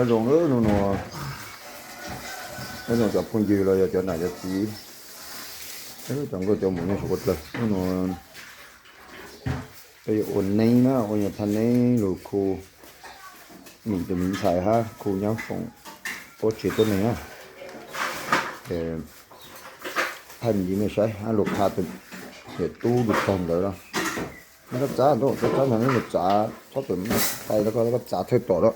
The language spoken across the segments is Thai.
ถ้าลงเออหนูหนูถ้าลงจับพุ่งยืนเลยจะหนาจะสีเออจังก็จะหมุนให้สดเลยหนูหนูไปอุ่นในนะอุ่นอย่างทันในหลูกครู mình thì mình xài ha khu nhau phòng bố trí tôi này ha để thành gì mình xài ha lục hạt để tu được phòng rồi đó nó gấp giá đó nó gấp giá là nó gấp giá thoát từ tay nó có gấp giá thuê tổ đó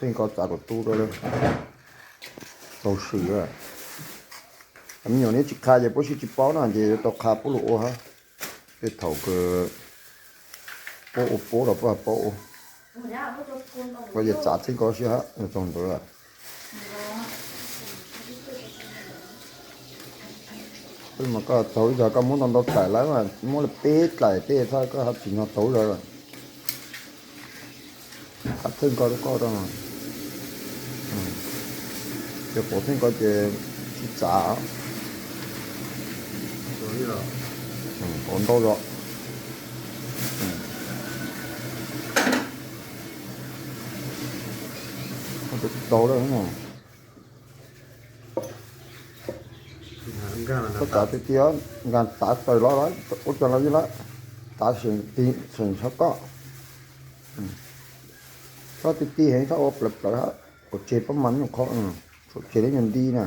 생각 싸고 뚜러를 도시야 아니요 직하제 보시 집바나 이제 또 가불로 오하 cái thầu cơ bố bố là bố bố bây giờ trả tiền có gì hết trong đó là Thế mà có tối giờ có muốn đón tải lại mà muốn là tê lại tê thôi có hạt chỉ nó tối rồi hạt thương có có đâu mà 就昨天嗰只鐵渣。咗呢度。嗯，講多咗。到啦咁啊！不打啲啲啊，硬打碎攞攞，我仲攞啲啦，打成啲成出個，嗯，攞啲啲起身我嚟嚟下，我接不滿我確嗯。Phục chế đến mình đi nè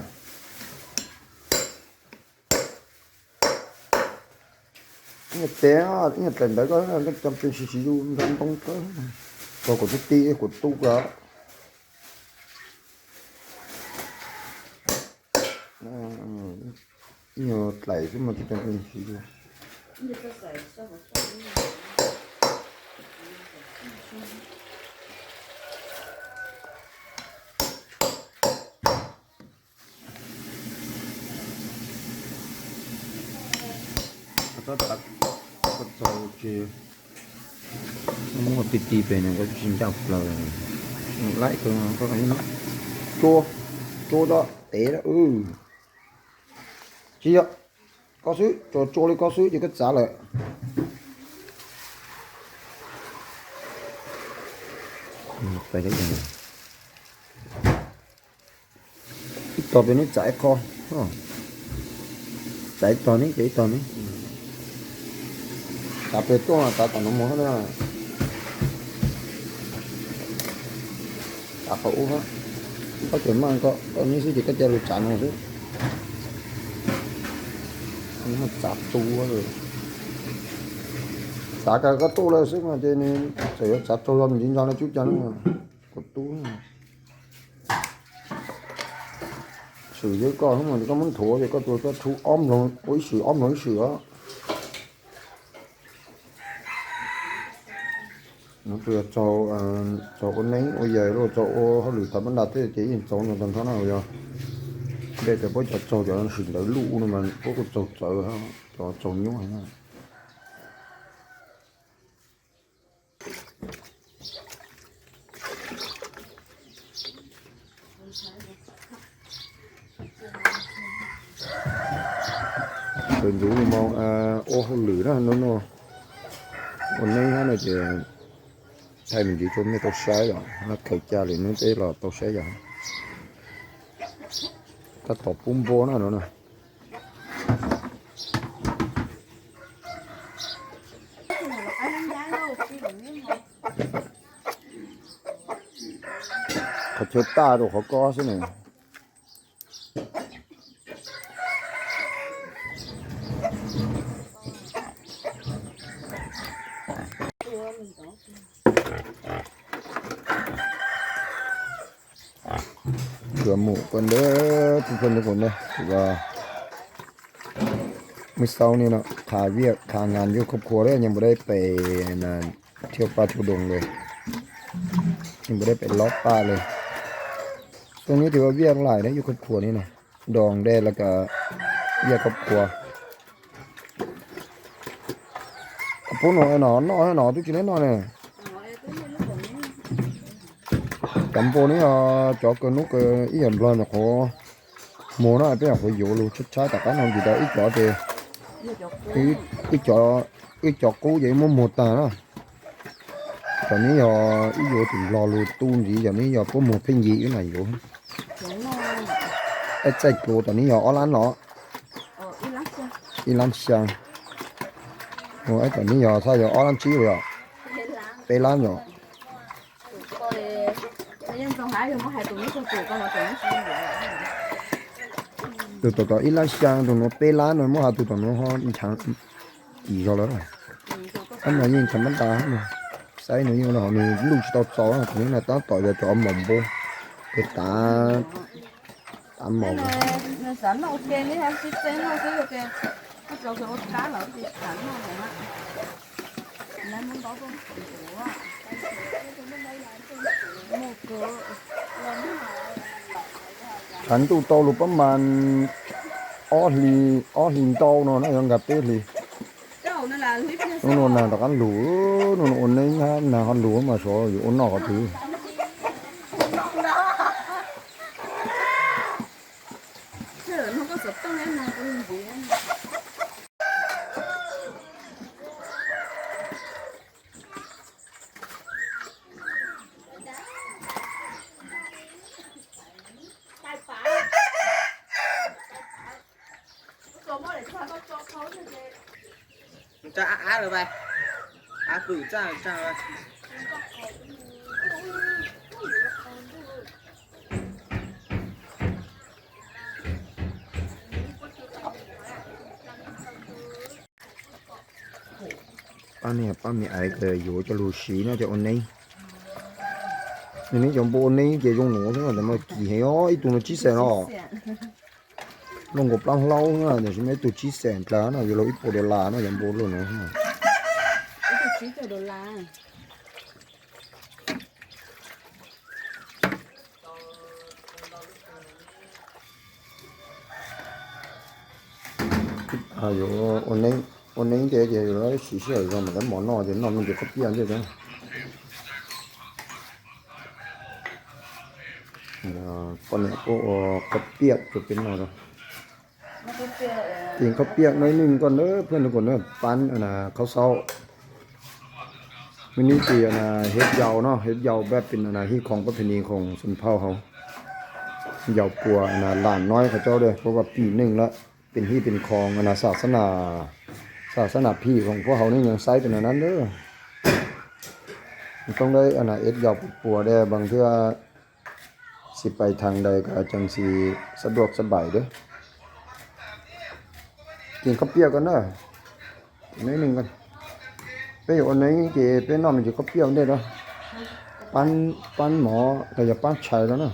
Nhật tế nó, nhật lần đó có cái trong trên sư xì du không không có của chút ti của tu đó nhiều lại chứ mà cái trong trên xì du Thank you. 보다 딱 가까웠지 뭔가 삐삐빼는 거 진짜 불러요 lại thường có cái nó chua chua đó té đó ừ chị ạ có suối cho chua lên có suối thì cái trả lại phải đấy rồi tỏ bên nó chạy co chạy tỏ này chạy tỏ này tapetona tata no mohana tapa uva có chuyện mà có có những cái gì cái chơi lục chán rồi chứ nó chạp tu rồi xả cả cái tu là sức mà chơi nên sẽ chạp tu rồi mình cho nó chút cho mà có tu này sử với con mà nó muốn thua thì có tôi có thu ôm rồi ối sửa ôm rồi sửa nó vừa cho cho con nấy ôi giờ rồi cho ô họ lử tấm đặt thế chỉ nhìn cháu nó tầm tháng nào rồi đây thì bố cho cho cho nó sừng đỡ lũ nó mà bố có cho cho cho cho nhúng hay nào thì tôi mới tôi sai rồi nó khởi cha thì nó đấy là tôi sai rồi ta tập bún bò nó nữa nè thật ta rồi khó có thế này วมหมูกนเด้อทุกคนทุกคนเด้อว่ามื่อเช้านี่เนาะขาเวียกขางานอยู่ครอบครัวเลยยังไม่ได้ไปนะนเที่ยวป่าทุดงเลยยังไม่ได้ไปล็อกป่าเลย ตรงนี้ถือว่าเวียกหลายนะอยู่ครอบครัวนี่นะดองได้แล้วก็เวียกครอบครัวปุ้นหน่อยหนอนหน่อยหนอนทุกทีแน่นอนเลย chấm vô ní cho cái nút ờ, ý hình lên là khó mua nó bây giờ phải dụ luôn chút trái tại cái nào gì đó ít chỗ thì ít ít chỗ ít chỗ cũ vậy mới một tà đó còn nãy giờ ít dụ thì lò luôn tu gì giờ nãy giờ có một cái gì cái này dụ ít chạy chỗ còn nãy giờ ó lán lọ ít lán sang rồi còn nãy giờ sao giờ ó lán chí rồi tây lán rồi từ từ từ ít là sang rồi nó tê lá rồi mua hạt từ từ nó ho chẳng gì cho nó, rồi anh nói nhìn chẳng bắn ta mà say nữa như là họ mình lúc tao cho, là thế là tao tỏi ra cho mỏng vô cái tá tá mỏng sẵn nó ok đấy ha chứ tên nó cứ ok nó cho cái cá lẩu thì sẵn nó rồi á nên muốn đó không ฉันตู้โตลุประมาณออลีออหินโตนอนยังกับเต้ลีนู่นน่ะตะกันหลูนู่นอุ่นนี่ฮะน่ะกันหลูมาสออยู่อุ่นนอกทีอเดินเก็สบต้องแน่นอน ચાલ ચાલ 아니 밤이 아이가 요절로 쉬나 저 언니 nên giống bố này cái giống nó thế là mà kỳ hay ó ít nó chia sẻ nó nó ngộp lâu nữa là chúng mấy tụi chia sẻ là nó giờ lỗi ít bố đồ là nó giống luôn nó chín triệu đô la à rồi ôn nên ôn nên cái cái rồi xí xí rồi mà cái món nọ thì nó mình chỉ có tiền thôi đấy con này cô có ờ, tiệc rồi cái nào rồi ờ, tiền có tiệc nói mình còn nữa, phần còn nữa bán ờ, là khâu sau วันนี้ียอนาเฮ็ดยาวเนาะเฮ็ดยาวแบบเป็นอนาที่ของประเพณีของชนเผ่าเขายาวปัวอนาหลานน้อยเขาเจ้าเด้ยเพราะว่าปีหนึ่งละเป็นที่เป็นคองอนาศาสนาศาสนาพี่ของพวกเขานี่ยังไซเป็นอันนั้นเด้อต้องได้อนาเอ็ดยาวปัวได้บางเทื่อสิไปทางใดก็จังสีสะดวกสบายเด้อกินข้าวเปียกกันเด้อนิดนึงกันปอยู่อันไหนเป็นน้องมันอยู่ก็เปรี้ยวนได้หรอปั้นปั้นหมอแต่อย่าปั้นชายแล้วนาะ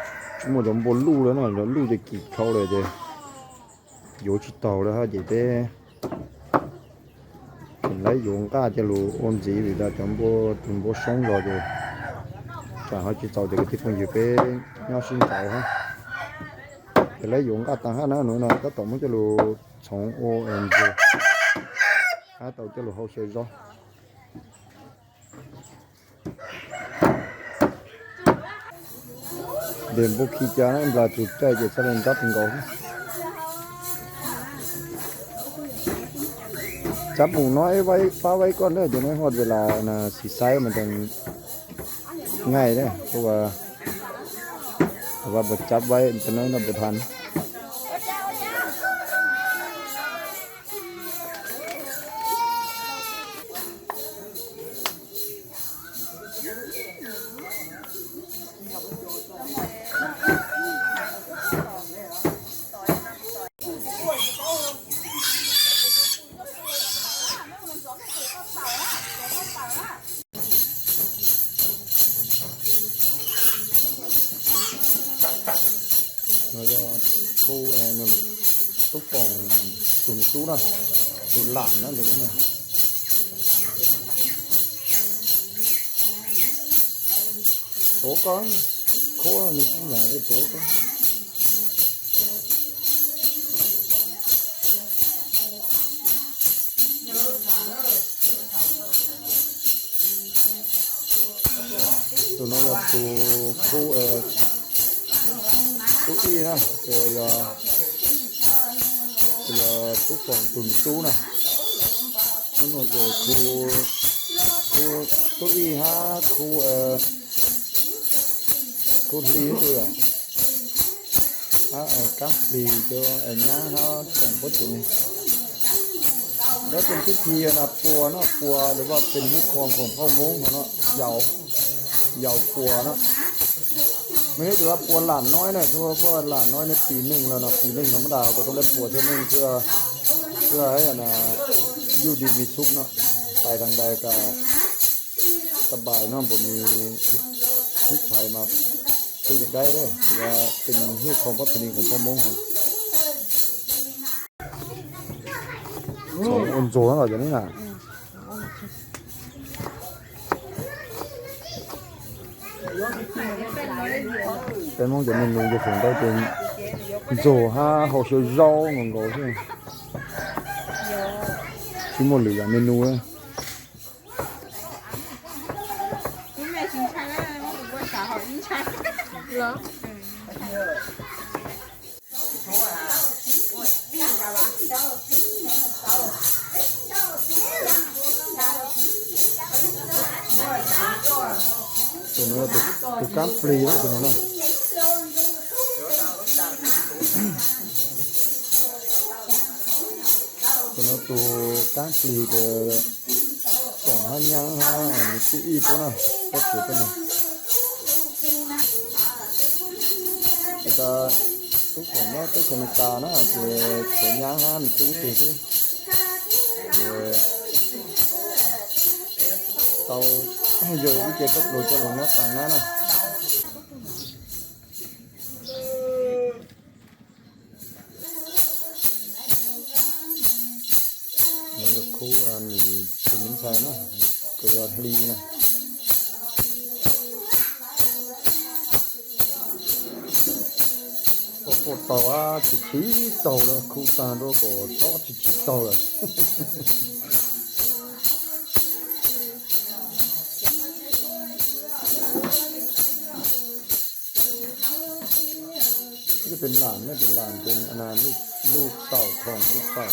我就没路了，那路就给靠了的，又去倒了哈，这边。lấy dụng ta cho lù ôm gì vì ta chuẩn bố chuẩn bố sống rồi rồi chả hơi chỉ tàu thì cái tiếp con gì bé nhau xin tàu ha thì lấy dụng ta tăng ha nó nữa là các tổng cho lù sống ô em rồi ha tàu hậu sợi rồi đêm vô khi cha em là chụp chơi để cho nên các tình cầu chắc mùng nói vay phá vay con đấy cho nên hoặc là là xì sai mà thành ngày đấy cô bà và bật chắp vay cho nói là bật hành Thank you. rồi tụt lạn nó được không này tố có khô mình cũng nhảy cái tố có tụi nó là tụ khu tụ ờ, y nè rồi ờ, ตัวตุ๊กองตุมตู้นะนั่นหนูตัครูคูตัวอฮะคูเอ่อครูลีตัวฮะเอ่อกับลีตัวเอ็นนะฮะส่งพุทธนี่แล้วเป็นพิธีนะปัวเนาะปัวหรือว่าเป็นมุกคองของพ่อมงเขาเนาะเหยาเหยาปัวเนาะไม่ได้ถือว่าปวดหลานน้อยเนะเพราะว่าหลานน้อยในปีหนึ่งแล้วนะปีหนึ่งธรรมดาก็ต้องเล่นปวดเท่านึงเพื่อ เพื่อให้อนาอยู่ดีมีสุขเนาะ ไปทางใดก็สบายเนาะผมมีทิกไทยมาตีได้ด้วยว่าเป็นเรื่องของพัฒนีของพ่อมงครับสองอนโซนอะไรอจะนี้นะแต่มองจะมันจะฝนได้เป็นโจฮะเขาเชื่อร้องงงใช่ไหมชิมหรือยังเมนูอ่ะตัวนั้นตัวตัวกาฟรีนะตัวนั้น nó tu cá lì cái, quảng hoa nhang ha một chú y của nó các chú cái này người ta cái khoảng nó cái khoảng ta nó là về của nhang ha một chú tù chứ về tàu giờ cái chơi cấp đồ cho lòng nó tàng nó này สมุนไพรเนาะตัวลีนะโอ้ตัวชิชิโตแล้วคุ่ตาโลก้ตชิชิโตแล้วเป็นหลานไม่เป็นหลานเป็นอนาลูกลูกเต่าทองลูกเต่า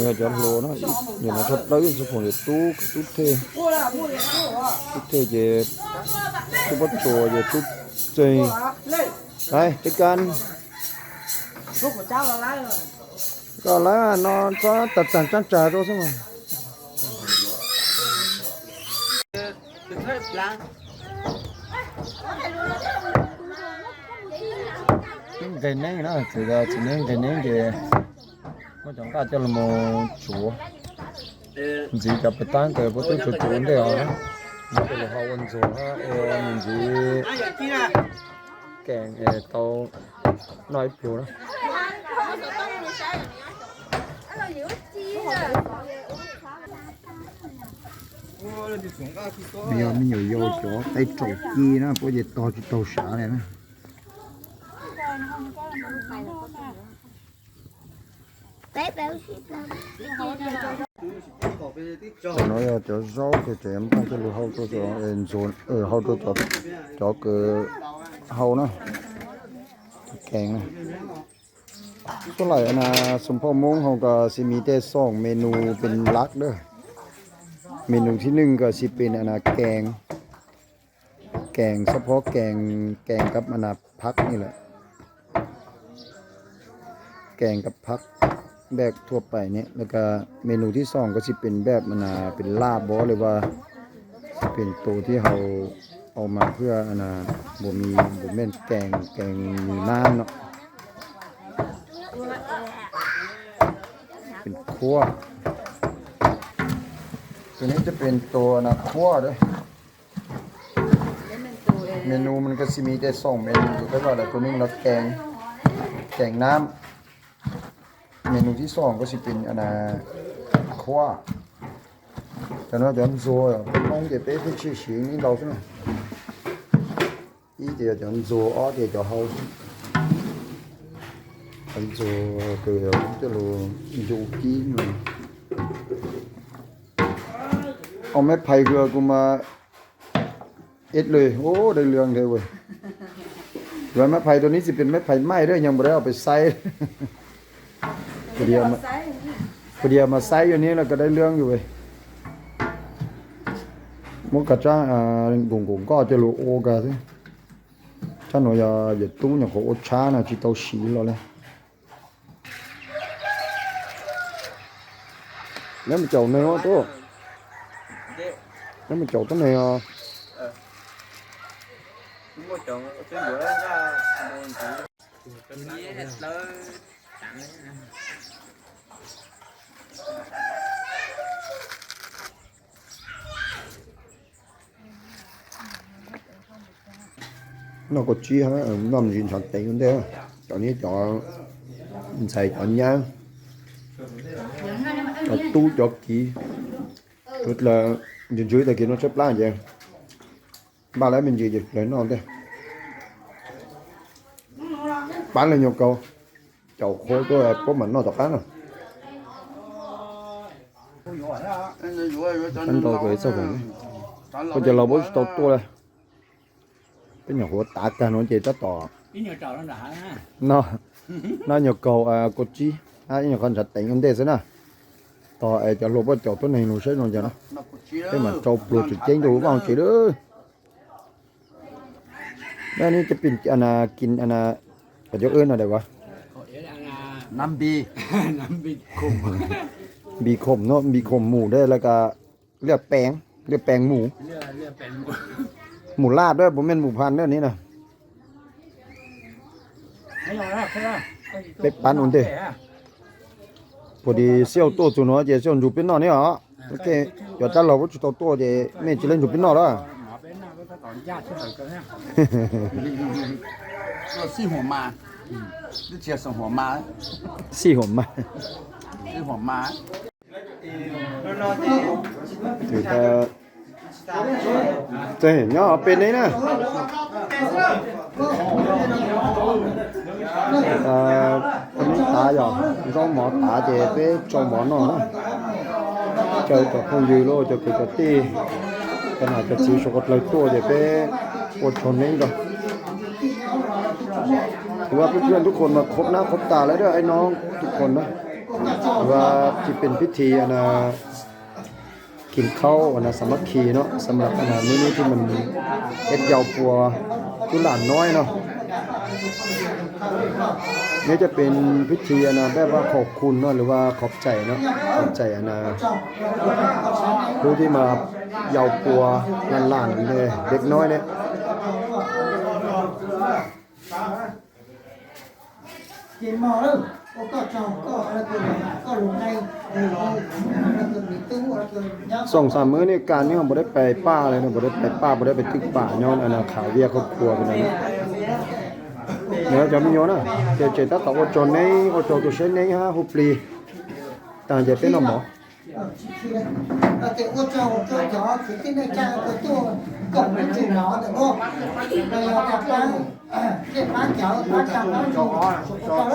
nghe cho lúa nó nhìn nó thật đấy số không để tú tú thê tú thê về tú bắt chùa về tú chơi đây cái can, lúc cháu là lái rồi, còn lái lá nó có tật tần trang trà rồi xong rồi, cái nén nó từ giờ từ nén cái nén kìa mà chúng ta cho là một chúa chỉ gặp cái cái bữa tôi chúa chúa đấy cái họ ăn chúa ha em chỉ kèn cái tàu nói phiếu bây giờ mình nhiều vô chỗ tay trộn kia nó bây giờ to cái tàu xả này ฉันว่าจะรอก็เต็มปัจะทู่เราทุกตัวเอ็นโซนเออทุกตัวจ้าเกอเฮานะแข็งนะก็ไหลนะสมพ่อมงเขงก็สิมีแต่สองเมนูเป็นลักเด้อเมนูที่หนึ่งก็สิเป็นอนาแกง แกงเฉพาะแกงแกงกับอนาพักนี่แหละแกงกับพักแบบทั่วไปเนี่ยแล้วก็ เมนูที่สองก็สิเป็นแบบมันเป็นลาบบอเลยว่าเป็นตัว ที่เขาเอามาเพื่ออนาบ่มีบ่เม่นแกงแกงมีน้ำเนาะเป็นคั่วตัว นี้จะเป็นตัวนะคั่วด้วยเมนูมันก็สิมีแต่สองเมนูแต่ว่าแต่ตัวนึงเราแกงแกงน้ำเมนูที่สองก็จะเป็นอันนาคว้าแต่เราจะมำโซ่ต้องเก็บเป็ที่ชิ้นนี่เราใช่ไหมอีเดียวจะทำโซ่อ๋อเดียวจะเอาันโซ่เกลือวจะรู้ยูกิเอาแม่ไผ่เกลือกูมาเอ็ดเลยโอ้ได้เรื่องเลยเว้ยแล้วแม่ไผ่ตัวนี้จะเป็นแม่ไผ่ไหม้ด้วยยังไม่ได้เอาไปใส่ผู้เดีมาผู้เดีมาไซอยู่นี่เราก็ได้เรื่องอยู่เว้ยมุกกระจ้าอ่ากงกงก็จะรู้โอกาสิั้าหนูอยากอยากตู้เนี่ยโขอช้านะจิตเอาสีเราเลยแล้วมันเจ้าเนื้อตัวแล้วมันเจ้าตัวเนื้อ mua trộn cái bữa đó m nó có chi hả ờ, nằm gì thật tiền thế cho nên cho mình xài chọn nha tu cho kỹ chút là dưới là kia nó xếp lá vậy ba lấy mình gì dịch lấy nó thế bán là nhiều câu chậu khô có mình nó tập bán rồi ฉันโตเกยสมองก็จะเราบ่ตกตัวเลยเป็นอย่างหัวตากันน้องเจตต่อเนาะน่าหยกเกาอ่ากจีอ่ะหยกคนจัดแต่งกันเด้สินะต่อไอ้จะลบว่าเจ้าตัวไหนหนูใช่หนูจะเนาะไห้มันเจ้าปลูกจุดเจ๊งดูบ้างจีเด้อแม่นี่จะเป็นอาณากินอาณาปัจจุบันอะไรวะน้ำบีน้ำบีคุ้มบีขมเนาะบีขมหมูได้แล้วก็เลือดแปงเลือดแปงหมูเลือเลือปหมหมูลาดด้วยผมเป็นหมูพันธุ์่องยนี่นะไม่ยอมรับใช่ไหมปปั้นอุ่นดิพอดีเซี่ยวโตจุนเนาะเจเซี่ยวจุู่เป็นนอกนี่ยเหรอโอเคเดี๋ยวจะเราก็จุดโตเจไม่จะเล่นจุู่เป็นนอกแล้วอนาะสที่ไหนกันเนี่ยตัวี่หัวมาี่เจียสองหัวมาสี่ผมมาสี่หัวมาถึงจะจะเห็นเนาะเป็นได้นะเอ่อคนนี้ตาหยอกต้องหมอตาเจไปจ้องหมอนอนนะเจ้าัะคงยืโลจะเป็นตีขนาดจะชีสกดเลยตัวเจไปปอดชนนี่ก่อนถือว่าเพื่อนๆทุกคนมาครบหน้าครบตาแล้วด้วยไอ้น้องทุกคนนะว่าที่เป็นพิธีอนากินข้าอนาสมัคคีเนาะสำหรับอนาเมื้อนี้ที่มันเอ็ดยาวปัวกุหลานน้อยเนาะนี่จะเป็นพิธีอนาแบบว่าขอบคุณเนาะหรือว่าขอบใจเนาะขอบใจอนาผู้ที่มาเยาวปัวหลานหลานเลยเด็กน้อยเนี่ยกินมาแล้วสองสามมื้อนี่การนี่ผมบ่ได้ไปป้าเลยนะบ่ได้ไปป้าบ่ได้ไปทึกป่าย้อนอนาขาเวียครอบครัวไปนะเดี๋ยวจะมีย้อนนะเจ็ดเจตตะโอจนในโอจตวเชนในฮะหุปลีต่างจะเป็นหมอแต่ว่เจ้าโอ้าจ๋อคือที่ในจ้ตัวตัวก่อมันจะนอแต่ว่าเราจะไปเจ็บมาเจ้ามาจับมาโชว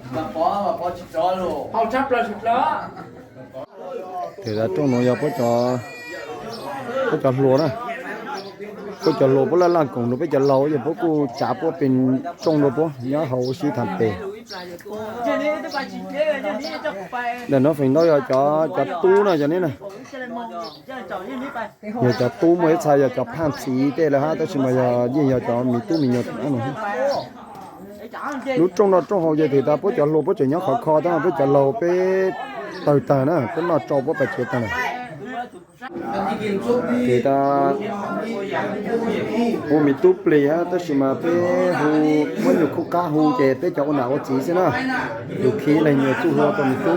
มาปอมาปอชิดจอลูกเอาับเลยชิดล้อเดี๋ยวจะ้องหนูอยาพ่จอพ่จอหลัวนะพ่จอหลัวพ่อลวล่างของนูไปจะเราอย่าพวกกูจับว่าเป็นจ้องหนปพ่อเนาะเขาซี้ทันเปเดี๋ยวน้องฝีน้อยจะจะตู้นะอย่ะงนี้นะอย่าจะตู้ไม่ใช่อย่าจะผ่านสีเต้แล้วฮะแต่ชิมอย่ายิ่งอย่าจะมีตู้มีเงินนะหนู lúc trong nó trong hồ vậy thì ta bớt chọn lô bớt chọn nhớ khó khó ta bớt chọn lô bê tờ tờ nữa cũng nó cho bớt bạch chuyện ta này thì ta hu mi tu pli á ta chỉ mà bê hu mới nhiều khúc cá hu chè bê chọn nào chỉ xí nữa nhiều khi là nhiều chú hoa còn mi tu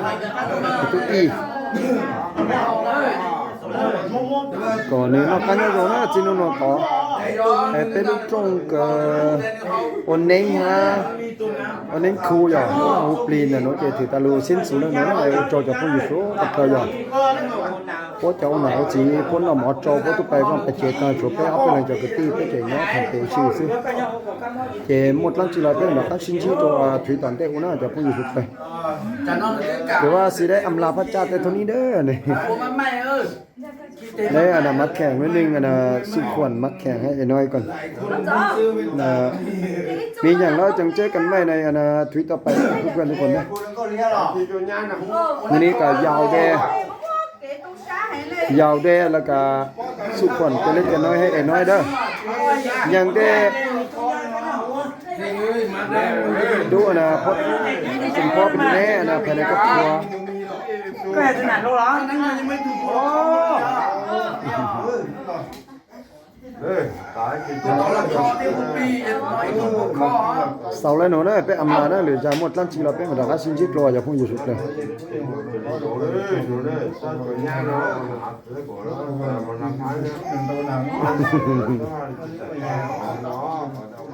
mi tu y còn nếu nó cá nhau rồi nó chỉ nó nó có Happy Stronger Ôn nén ha Ôn nén khu nhỏ Ôn plin là nó chạy thử ta lưu xin xuống nó là cho cho con gì số tập thời nhỏ Bố cháu nào chỉ bố nó mỏ cho bố tụi bay con phải chạy ta chỗ bé ốc lên cho cái tí cái chạy nhá thành tiểu sư sư chế một lần chỉ là cái là tác sinh chi cho thủy t o à อ tệ của nó cho cũng nhiều t ่ ự c này thế ว่าสิได้อำลาพระเจ้าแต่ท่นี้เด้อเนี่ยได้อันนัมักแข่งนิดนึงอันนสุขวัญมัดแข่งให้ไอ้น้อยก่อนนะมีอย่างน้อยจังเจ๊กันไหมในอันนั้วิตต่อไปทุกคนทุกคนนะวันนี้ก็ยาวแดยาวแดแล้วก็สุขวัญก็เล็กกันน้อยให้ไอ้น้อยเด้อยังแดดูอนาคอจึงพ่อเป็นแม่นะภายในครอบครัวก็แห่จะหนักแล้วหรอนั่งยังไม่ถูกโอ้เสาเลยหนูนะไปอำนานะหรือจะหมดลั่นชีวิาเป็นมาดาชินจิตรออย่าพุ่งอยู่สุดเลย